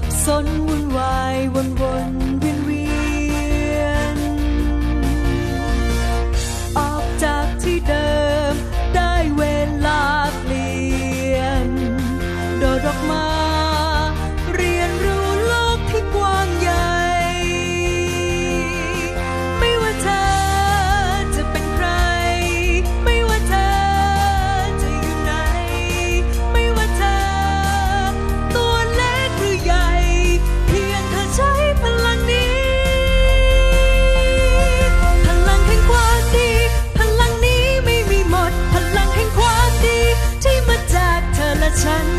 บสนวุ่นวายวนวนเวียนเวียน ออกจากที่เดิมได้เวลาเปลี่ยน โดดออกมา time